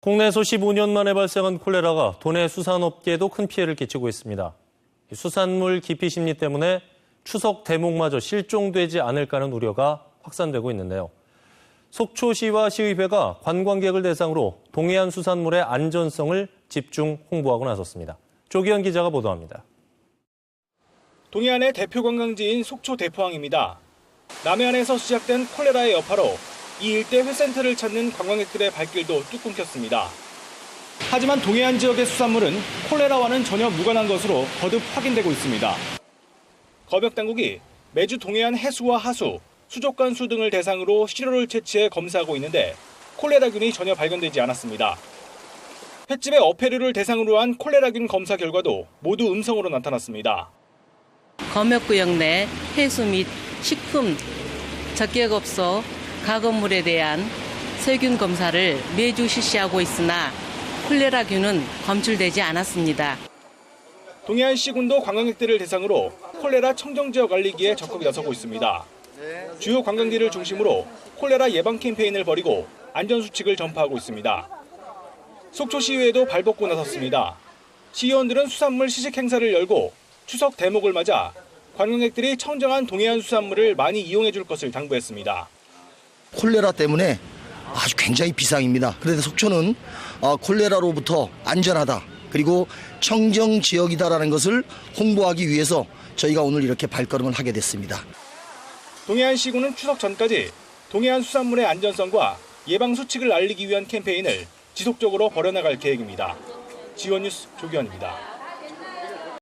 국내에서 15년 만에 발생한 콜레라가 도내 수산업계에도 큰 피해를 끼치고 있습니다. 이 수산물 기피 심리 때문에 추석 대목마저 실종되지 않을까는 우려가 확산되고 있는데요. 속초시와 시의회가 관광객을 대상으로 동해안 수산물의 안전성을 집중 홍보하고 나섰습니다. 조기현 기자가 보도합니다. 동해안의 대표 관광지인 속초 대포항입니다. 남해안에서 시작된 콜레라의 여파로 이 일대 회센터를 찾는 관광객들의 발길도 뚝 끊겼습니다. 하지만 동해안 지역의 수산물은 콜레라와는 전혀 무관한 것으로 거듭 확인되고 있습니다. 검역 당국이 매주 동해안 해수와 하수, 수족관 수 등을 대상으로 시료를 채취해 검사하고 있는데 콜레라균이 전혀 발견되지 않았습니다. 횟집의 어패류를 대상으로 한 콜레라균 검사 결과도 모두 음성으로 나타났습니다. 검역구역 내 해수 및 식품 적격업소 가건물에 대한 세균 검사를 매주 실시하고 있으나 콜레라균은 검출되지 않았습니다. 동해안시군도 관광객들을 대상으로 콜레라 청정 지역 알리기에 적극 나서고 있습니다. 주요 관광지를 중심으로 콜레라 예방 캠페인을 벌이고 안전 수칙을 전파하고 있습니다. 속초시의회도 발벗고 나섰습니다. 시의원들은 수산물 시식 행사를 열고 추석 대목을 맞아 관광객들이 청정한 동해안 수산물을 많이 이용해 줄 것을 당부했습니다. 콜레라 때문에 아주 굉장히 비상입니다. 그런데 속초는 어, 콜레라로부터 안전하다. 그리고 청정 지역이다라는 것을 홍보하기 위해서 저희가 오늘 이렇게 발걸음을 하게 됐습니다. 동해안 시군은 추석 전까지 동해안 수산물의 안전성과 예방 수칙을 알리기 위한 캠페인을 지속적으로 벌여나갈 계획입니다. 지원 뉴스 조기현입니다.